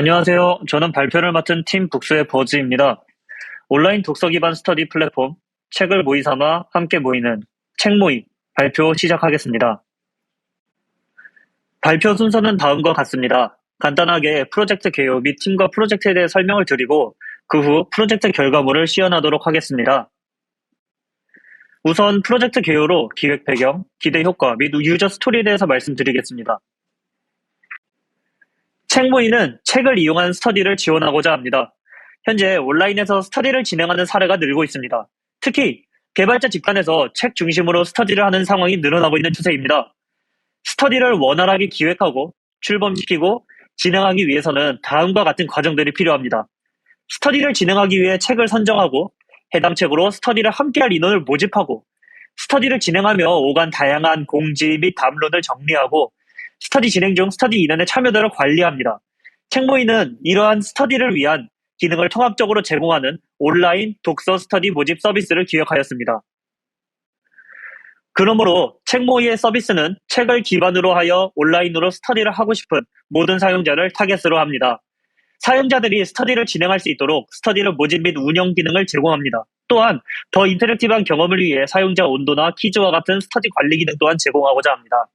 안녕하세요. 저는 발표를 맡은 팀 북수의 버즈입니다. 온라인 독서 기반 스터디 플랫폼 책을 모의 삼아 함께 모이는 책 모의 발표 시작하겠습니다. 발표 순서는 다음과 같습니다. 간단하게 프로젝트 개요 및 팀과 프로젝트에 대해 설명을 드리고 그 후 프로젝트 결과물을 시연하도록 하겠습니다. 우선 프로젝트 개요로 기획 배경, 기대 효과 및 유저 스토리에 대해서 말씀드리겠습니다. 책모의는 책을 이용한 스터디를 지원하고자 합니다. 현재 온라인에서 스터디를 진행하는 사례가 늘고 있습니다. 특히 개발자 집단에서 책 중심으로 스터디를 하는 상황이 늘어나고 있는 추세입니다. 스터디를 원활하게 기획하고 출범시키고 진행하기 위해서는 다음과 같은 과정들이 필요합니다. 스터디를 진행하기 위해 책을 선정하고 해당 책으로 스터디를 함께할 인원을 모집하고 스터디를 진행하며 오간 다양한 공지 및 담론을 정리하고 스터디 진행 중 스터디 인원의 참여도를 관리합니다. 책모의는 이러한 스터디를 위한 기능을 통합적으로 제공하는 온라인 독서 스터디 모집 서비스를 기획하였습니다. 그러므로 책모의의 서비스는 책을 기반으로 하여 온라인으로 스터디를 하고 싶은 모든 사용자를 타겟으로 합니다. 사용자들이 스터디를 진행할 수 있도록 스터디를 모집 및 운영 기능을 제공합니다. 또한 더 인터랙티브한 경험을 위해 사용자 온도나 퀴즈와 같은 스터디 관리 기능 또한 제공하고자 합니다.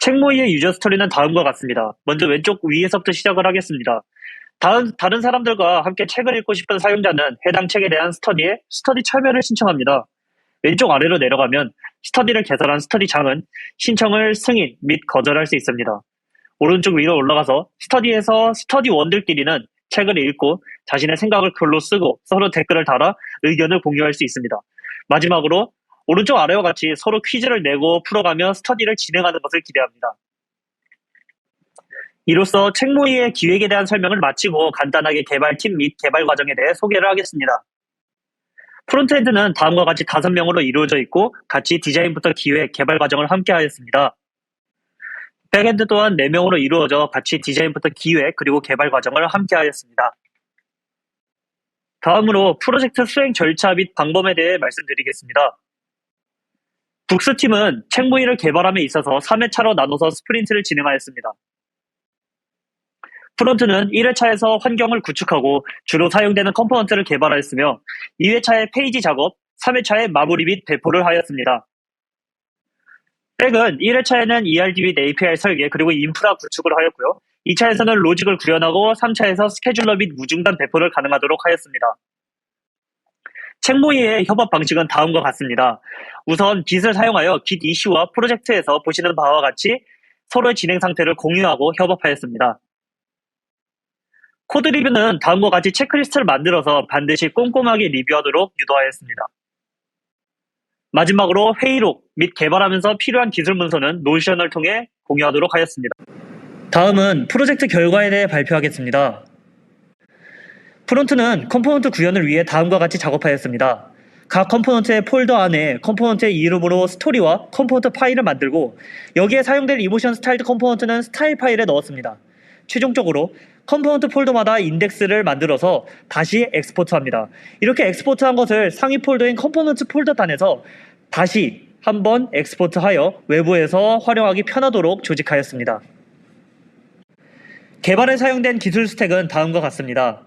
책모의의 유저 스토리는 다음과 같습니다. 먼저 왼쪽 위에서부터 시작을 하겠습니다. 다른, 다른 사람들과 함께 책을 읽고 싶은 사용자는 해당 책에 대한 스터디에 스터디 참여를 신청합니다. 왼쪽 아래로 내려가면 스터디를 개설한 스터디장은 신청을 승인 및 거절할 수 있습니다. 오른쪽 위로 올라가서 스터디에서 스터디원들끼리는 책을 읽고 자신의 생각을 글로 쓰고 서로 댓글을 달아 의견을 공유할 수 있습니다. 마지막으로 오른쪽 아래와 같이 서로 퀴즈를 내고 풀어가며 스터디를 진행하는 것을 기대합니다. 이로써 책모의의 기획에 대한 설명을 마치고 간단하게 개발팀 및 개발 과정에 대해 소개를 하겠습니다. 프론트엔드는 다음과 같이 다섯 명으로 이루어져 있고 같이 디자인부터 기획, 개발 과정을 함께 하였습니다. 백엔드 또한 4명으로 이루어져 같이 디자인부터 기획 그리고 개발 과정을 함께 하였습니다. 다음으로 프로젝트 수행 절차 및 방법에 대해 말씀드리겠습니다. 북스팀은 책무위를 개발함에 있어서 3회차로 나눠서 스프린트를 진행하였습니다. 프론트는 1회차에서 환경을 구축하고 주로 사용되는 컴포넌트를 개발하였으며 2회차의 페이지 작업, 3회차의 마무리 및 배포를 하였습니다. 백은 1회차에는 ERD 및 API 설계 그리고 인프라 구축을 하였고요. 2차에서는 로직을 구현하고 3차에서 스케줄러 및 무중단 배포를 가능하도록 하였습니다. 책모의의 협업 방식은 다음과 같습니다. 우선 깃을 사용하여 깃 이슈와 프로젝트에서 보시는 바와 같이 서로의 진행 상태를 공유하고 협업하였습니다. 코드 리뷰는 다음과 같이 체크리스트를 만들어서 반드시 꼼꼼하게 리뷰하도록 유도하였습니다. 마지막으로 회의록 및 개발하면서 필요한 기술 문서는 노션을 통해 공유하도록 하였습니다. 다음은 프로젝트 결과에 대해 발표하겠습니다. 프론트는 컴포넌트 구현을 위해 다음과 같이 작업하였습니다. 각 컴포넌트의 폴더 안에 컴포넌트의 이름으로 스토리와 컴포넌트 파일을 만들고 여기에 사용될 이모션 스타일드 컴포넌트는 스타일 파일에 넣었습니다. 최종적으로 컴포넌트 폴더마다 인덱스를 만들어서 다시 엑스포트합니다. 이렇게 엑스포트한 것을 상위 폴더인 컴포넌트 폴더 단에서 다시 한번 엑스포트하여 외부에서 활용하기 편하도록 조직하였습니다. 개발에 사용된 기술 스택은 다음과 같습니다.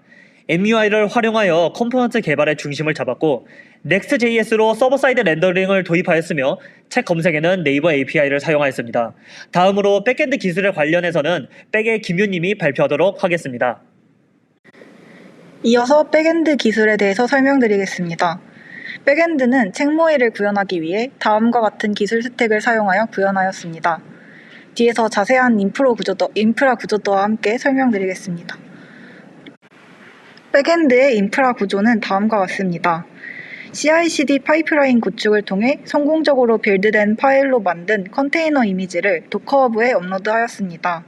MUI를 활용하여 컴포넌트 개발의 중심을 잡았고 Next.js로 서버사이드 렌더링을 도입하였으며 책 검색에는 네이버 API를 사용하였습니다. 다음으로 백엔드 기술에 관련해서는 백의 김유님이 발표하도록 하겠습니다. 이어서 백엔드 기술에 대해서 설명드리겠습니다. 백엔드는 책 모의를 구현하기 위해 다음과 같은 기술 스택을 사용하여 구현하였습니다. 뒤에서 자세한 인프로 구조도, 인프라 구조도와 함께 설명드리겠습니다. 백엔드의 인프라 구조는 다음과 같습니다. CI/CD 파이프라인 구축을 통해 성공적으로 빌드된 파일로 만든 컨테이너 이미지를 도커허브에 업로드하였습니다.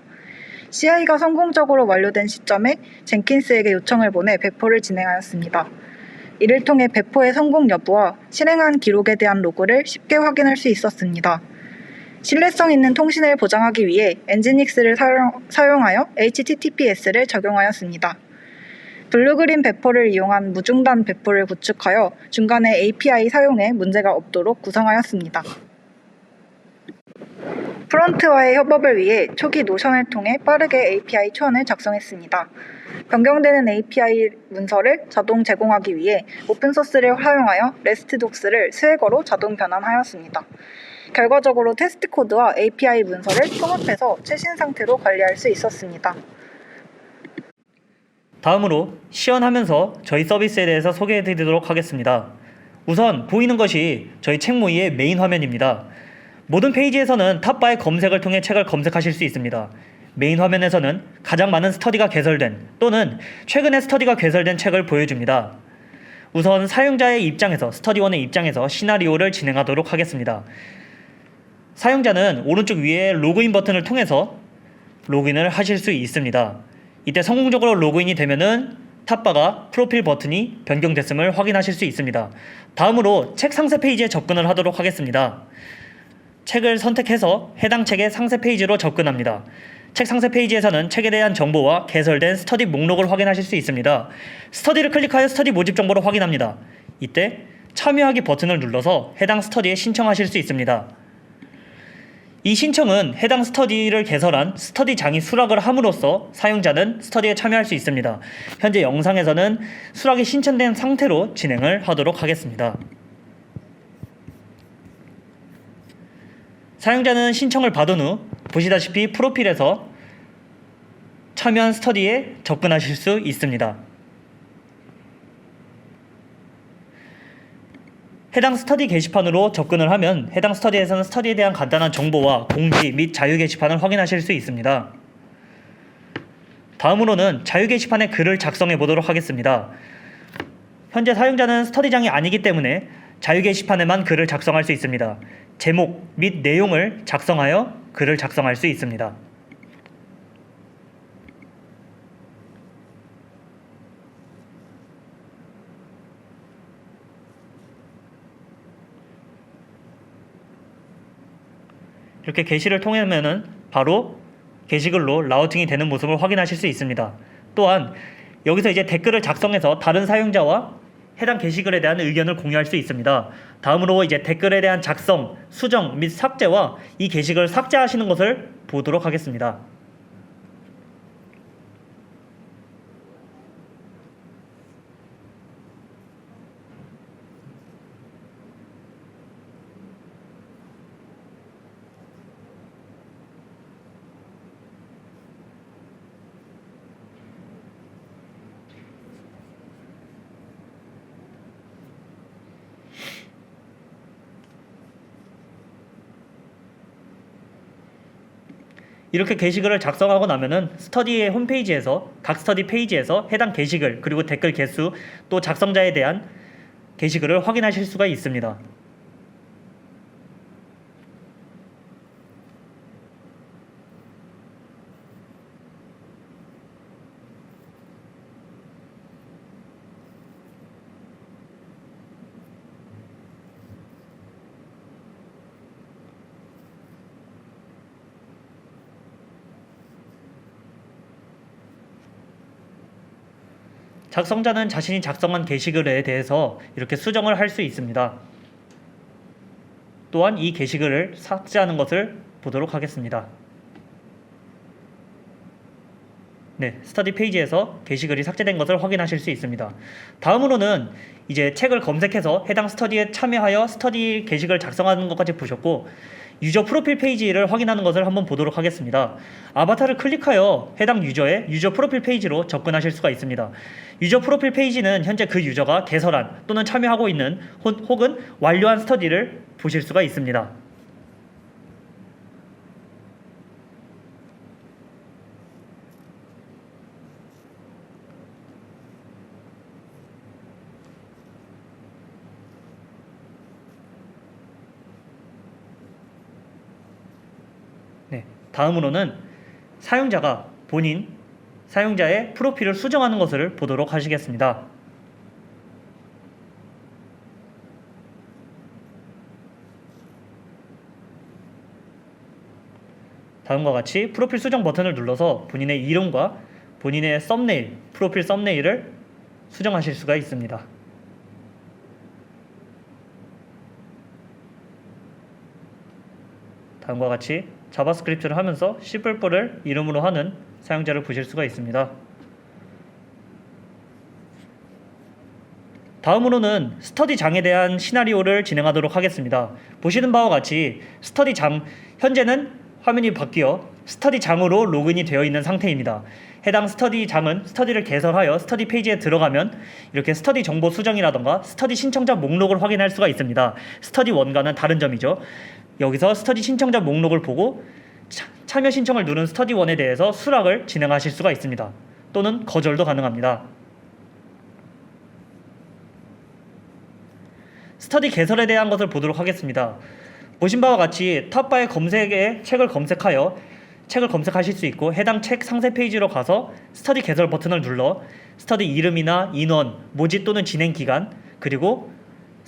CI가 성공적으로 완료된 시점에 젠킨스에게 요청을 보내 배포를 진행하였습니다. 이를 통해 배포의 성공 여부와 실행한 기록에 대한 로그를 쉽게 확인할 수 있었습니다. 신뢰성 있는 통신을 보장하기 위해 엔지닉스를 사용 하여 HTTPS를 적용하였습니다. 블루그린 배포를 이용한 무중단 배포를 구축하여 중간에 API 사용에 문제가 없도록 구성하였습니다. 프론트와의 협업을 위해 초기 노션을 통해 빠르게 API 초안을 작성했습니다. 변경되는 API 문서를 자동 제공하기 위해 오픈소스를 활용하여 REST doc스를 스웨거로 자동 변환하였습니다. 결과적으로 테스트 코드와 API 문서를 통합해서 최신 상태로 관리할 수 있었습니다. 다음으로 시연하면서 저희 서비스에 대해서 소개해 드리도록 하겠습니다. 우선 보이는 것이 저희 책 모의의 메인 화면입니다. 모든 페이지에서는 탑바의 검색을 통해 책을 검색하실 수 있습니다. 메인 화면에서는 가장 많은 스터디가 개설된 또는 최근에 스터디가 개설된 책을 보여줍니다. 우선 사용자의 입장에서 스터디원의 입장에서 시나리오를 진행하도록 하겠습니다. 사용자는 오른쪽 위에 로그인 버튼을 통해서 로그인을 하실 수 있습니다. 이때 성공적으로 로그인이 되면은 탑바가 프로필 버튼이 변경됐음을 확인하실 수 있습니다. 다음으로 책 상세 페이지에 접근을 하도록 하겠습니다. 책을 선택해서 해당 책의 상세 페이지로 접근합니다. 책 상세 페이지에서는 책에 대한 정보와 개설된 스터디 목록을 확인하실 수 있습니다. 스터디를 클릭하여 스터디 모집 정보를 확인합니다. 이때 참여하기 버튼을 눌러서 해당 스터디에 신청하실 수 있습니다. 이 신청은 해당 스터디를 개설한 스터디장이 수락을 함으로써 사용자는 스터디에 참여할 수 있습니다. 현재 영상에서는 수락이 신청된 상태로 진행을 하도록 하겠습니다. 사용자는 신청을 받은 후 보시다시피 프로필에서 참여한 스터디에 접근하실 수 있습니다. 해당 스터디 게시판으로 접근을 하면 해당 스터디에서는 스터디에 대한 간단한 정보와 공지 및 자유 게시판을 확인하실 수 있습니다. 다음으로는 자유 게시판에 글을 작성해 보도록 하겠습니다. 현재 사용자는 스터디장이 아니기 때문에 자유 게시판에만 글을 작성할 수 있습니다. 제목 및 내용을 작성하여 글을 작성할 수 있습니다. 이렇게 게시를 통하면은 바로 게시글로 라우팅이 되는 모습을 확인하실 수 있습니다. 또한 여기서 이제 댓글을 작성해서 다른 사용자와 해당 게시글에 대한 의견을 공유할 수 있습니다. 다음으로 이제 댓글에 대한 작성, 수정 및 삭제와 이 게시글을 삭제하시는 것을 보도록 하겠습니다. 이렇게 게시글을 작성하고 나면은 스터디의 홈페이지에서 각 스터디 페이지에서 해당 게시글 그리고 댓글 개수 또 작성자에 대한 게시글을 확인하실 수가 있습니다. 작성자는 자신이 작성한 게시글에 대해서 이렇게 수정을 할 수 있습니다. 또한 이 게시글을 삭제하는 것을 보도록 하겠습니다. 네, 스터디 페이지에서 게시글이 삭제된 것을 확인하실 수 있습니다. 다음으로는 이제 책을 검색해서 해당 스터디에 참여하여 스터디 게시글 작성하는 것까지 보셨고 유저 프로필 페이지를 확인하는 것을 한번 보도록 하겠습니다. 아바타를 클릭하여 해당 유저의 유저 프로필 페이지로 접근하실 수가 있습니다. 유저 프로필 페이지는 현재 그 유저가 개설한 또는 참여하고 있는 혹- 혹은 완료한 스터디를 보실 수가 있습니다. 네, 다음으로는 사용자가 본인 사용자의 프로필을 수정하는 것을 보도록 하시겠습니다. 다음과 같이 프로필 수정 버튼을 눌러서 본인의 이름과 본인의 썸네일, 프로필 썸네일을 수정하실 수가 있습니다. 다음과 같이 자바스크립트를 하면서 C++을 이름으로 하는 사용자를 보실 수가 있습니다. 다음으로는 스터디 장에 대한 시나리오를 진행하도록 하겠습니다. 보시는 바와 같이 스터디 장 현재는 화면이 바뀌어 스터디 장으로 로그인이 되어 있는 상태입니다. 해당 스터디 장은 스터디를 개설하여 스터디 페이지에 들어가면 이렇게 스터디 정보 수정이라던가 스터디 신청자 목록을 확인할 수가 있습니다. 스터디 원과는 다른 점이죠. 여기서 스터디 신청자 목록을 보고 차- 참여 신청을 누른 스터디 원에 대해서 수락을 진행하실 수가 있습니다. 또는 거절도 가능합니다. 스터디 개설에 대한 것을 보도록 하겠습니다. 보신 바와 같이 탑바의 검색에 책을 검색하여 책을 검색하실 수 있고 해당 책 상세 페이지로 가서 스터디 개설 버튼을 눌러 스터디 이름이나 인원, 모집 또는 진행 기간 그리고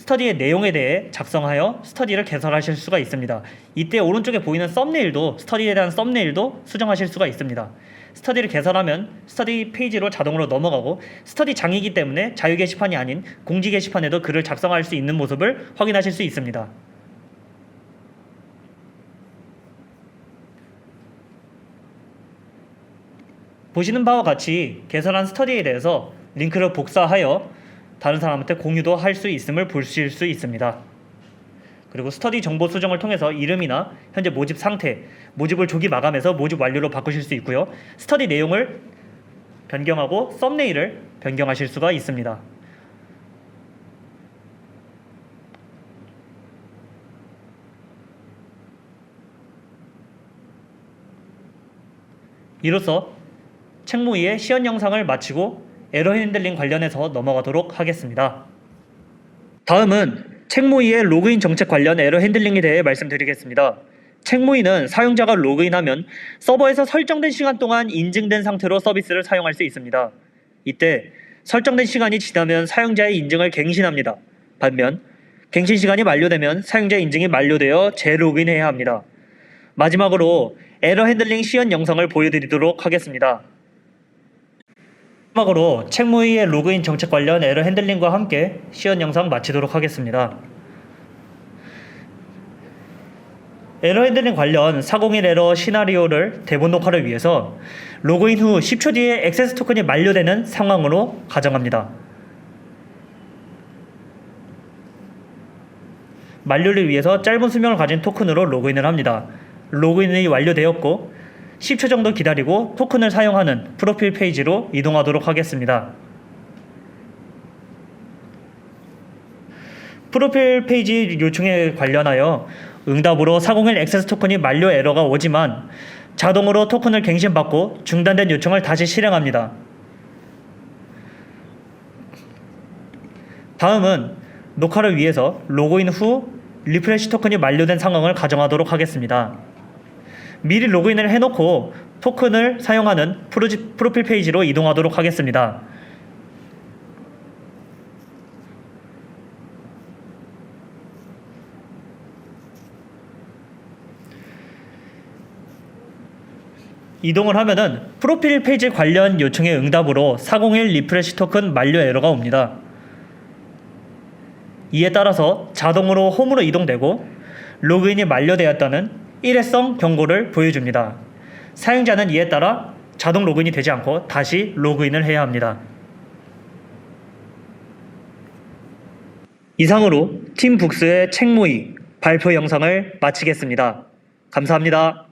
스터디의 내용에 대해 작성하여 스터디를 개설하실 수가 있습니다. 이때 오른쪽에 보이는 썸네일도 스터디에 대한 썸네일도 수정하실 수가 있습니다. 스터디를 개설하면 스터디 페이지로 자동으로 넘어가고 스터디 장이기 때문에 자유 게시판이 아닌 공지 게시판에도 글을 작성할 수 있는 모습을 확인하실 수 있습니다. 보시는 바와 같이 개설한 스터디에 대해서 링크를 복사하여 다른 사람한테 공유도 할 수 있음을 보실 수 있습니다. 그리고 스터디 정보 수정을 통해서 이름이나 현재 모집 상태, 모집을 조기 마감해서 모집 완료로 바꾸실 수 있고요. 스터디 내용을 변경하고 썸네일을 변경하실 수가 있습니다. 이로써 책무위의 시연 영상을 마치고 에러 핸들링 관련해서 넘어가도록 하겠습니다. 다음은 책무위의 로그인 정책 관련 에러 핸들링에 대해 말씀드리겠습니다. 책무위는 사용자가 로그인하면 서버에서 설정된 시간 동안 인증된 상태로 서비스를 사용할 수 있습니다. 이때 설정된 시간이 지나면 사용자의 인증을 갱신합니다. 반면 갱신 시간이 만료되면 사용자 인증이 만료되어 재로그인해야 합니다. 마지막으로 에러 핸들링 시연 영상을 보여드리도록 하겠습니다. 마지막으로 책무위의 로그인 정책 관련 에러 핸들링과 함께 시연 영상 마치도록 하겠습니다. 에러 핸들링 관련 401 에러 시나리오를 대본 녹화를 위해서 로그인 후 10초 뒤에 액세스 토큰이 만료되는 상황으로 가정합니다. 만료를 위해서 짧은 수명을 가진 토큰으로 로그인을 합니다. 로그인이 완료되었고 10초 정도 기다리고 토큰을 사용하는 프로필 페이지로 이동하도록 하겠습니다. 프로필 페이지 요청에 관련하여 응답으로 401 액세스 토큰이 만료 에러가 오지만 자동으로 토큰을 갱신받고 중단된 요청을 다시 실행합니다. 다음은 녹화를 위해서 로그인 후 리프레시 토큰이 만료된 상황을 가정하도록 하겠습니다. 미리 로그인을 해놓고 토큰을 사용하는 프로필 페이지로 이동하도록 하겠습니다. 이동을 하면은 프로필 페이지 관련 요청의 응답으로 401 리프레시 토큰 만료 에러가 옵니다. 이에 따라서 자동으로 홈으로 이동되고 로그인이 만료되었다는 일회성 경고를 보여줍니다. 사용자는 이에 따라 자동 로그인이 되지 않고 다시 로그인을 해야 합니다. 이상으로 팀북스의 책무위 발표 영상을 마치겠습니다. 감사합니다.